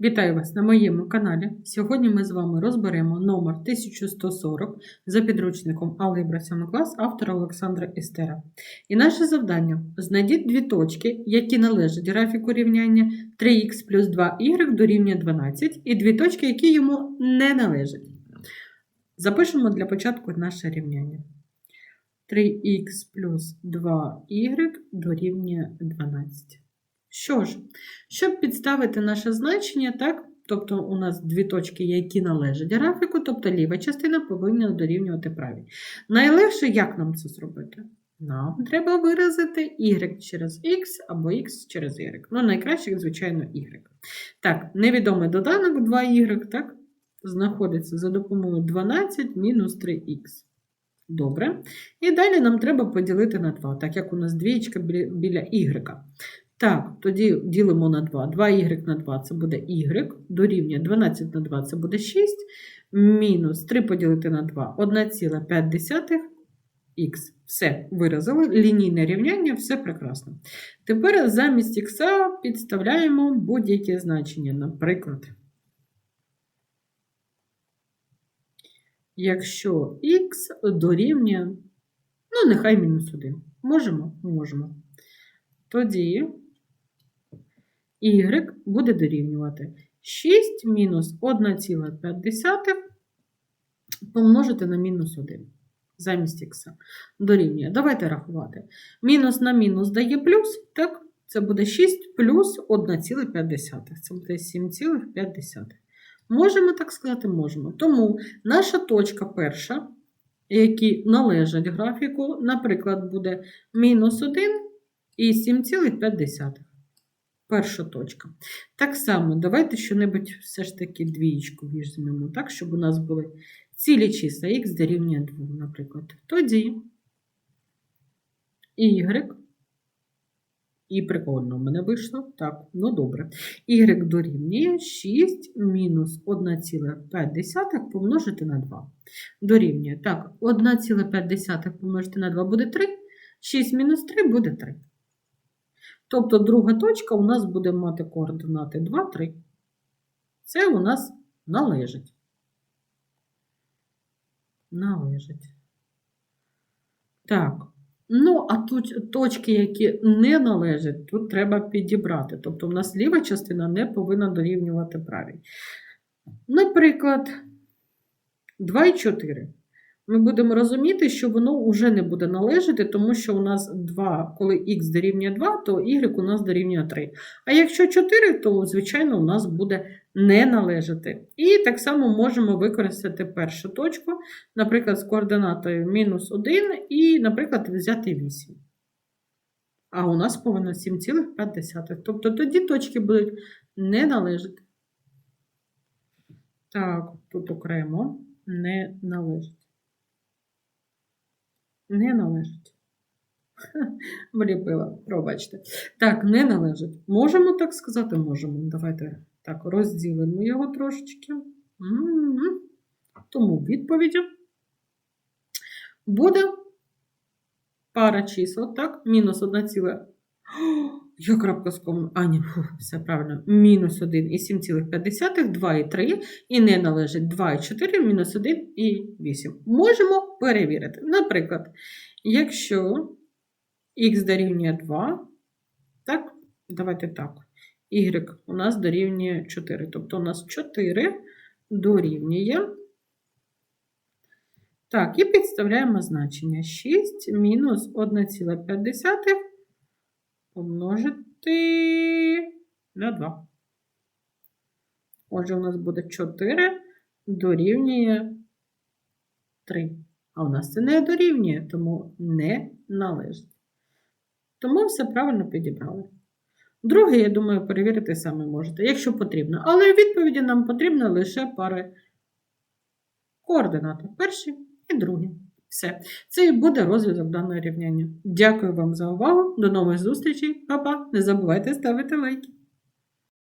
Вітаю вас на моєму каналі. Сьогодні ми з вами розберемо номер 1140 за підручником Алгебра 7 клас автора Олександра Істера. І наше завдання знайдіть дві точки, які належать графіку рівняння 3х плюс 2y дорівнює 12, і дві точки, які йому не належать. Запишемо для початку наше рівняння. 3х плюс 2y дорівнює 12. Що ж, щоб підставити наше значення, так, тобто у нас дві точки, які належать графіку, тобто ліва частина повинна дорівнювати правій. Найлегше, як нам це зробити? Нам треба виразити y через x або x через y. Ну, найкраще, звичайно, y. Так, невідомий доданок 2y, так, знаходиться за допомогою 12 мінус 3х. Добре. І далі нам треба поділити на 2, так як у нас двієчка біля, біля y. Так, тоді ділимо на 2. 2y на 2 це буде y, дорівнює 12 на 2 це буде 6, мінус 3 поділити на 2 1,5х. Все, виразили, лінійне рівняння, все прекрасно. Тепер замість х підставляємо будь-яке значення. Наприклад, якщо х дорівнює, ну, нехай мінус 1. Можемо? Можемо. Тоді y буде дорівнювати 6 мінус 1,5 помножити на мінус 1 замість х. Дорівнює. Давайте рахувати. Мінус на мінус дає плюс, так? Це буде 6 плюс 1,5. Це буде 7,5. Можемо так сказати? Можемо. Тому наша точка перша, які належать графіку, наприклад, буде мінус 1 і 7,5. Перша точка. Так само, давайте що-небудь все ж таки двієчку візьмемо, так, щоб у нас були цілі числа х дорівнює 2, наприклад. Тоді y, і прикольно в мене вийшло. Так, ну добре. Y дорівнює 6 мінус 1,5 помножити на 2. Дорівнює. Так, 1,5 помножити на 2 буде 3. 6 мінус 3 буде 3. Тобто друга точка у нас буде мати координати 2, 3. Це у нас належить. Належить. Так. Ну, а тут точки, які не належать, тут треба підібрати. Тобто, у нас ліва частина не повинна дорівнювати правій. Наприклад, 2 і 4 ми будемо розуміти, що воно вже не буде належати, тому що у нас 2, коли х дорівнює 2, то y у нас дорівнює 3. А якщо 4, то, звичайно, у нас буде не належати. І так само можемо використати першу точку, наприклад, з координатою мінус 1 і, наприклад, взяти 8. А у нас повинно 7,5. Тобто тоді точки будуть не належати. Так, тут окремо не належить. Не належить. Вліпила, пробачте. Так, не належить. Можемо так сказати? Можемо. Давайте так розділимо його трошечки. М-м-м. Тому відповіддю буде пара чисел, так? Мінус 1 ціле. Я крапка з комом. А, ні, фу, все правильно. Мінус 1 і 7,5, 2 і 3, і не належить 2 і 4, мінус 1 і 8. Можемо перевірити. Наприклад, якщо х дорівнює 2, так, давайте так, y у нас дорівнює 4. Тобто у нас 4 дорівнює. Так, і підставляємо значення 6 мінус 1,5 помножити на 2. Отже, у нас буде 4 дорівнює 3. А у нас це не дорівнює, тому не належить. Тому все правильно підібрали. Друге, я думаю, перевірити саме можете, якщо потрібно. Але в відповіді нам потрібно лише пари координат. Перші і другі. Все. Це і буде розв'язок даного рівняння. Дякую вам за увагу. До нових зустрічей. Па-па. Не забувайте ставити лайки.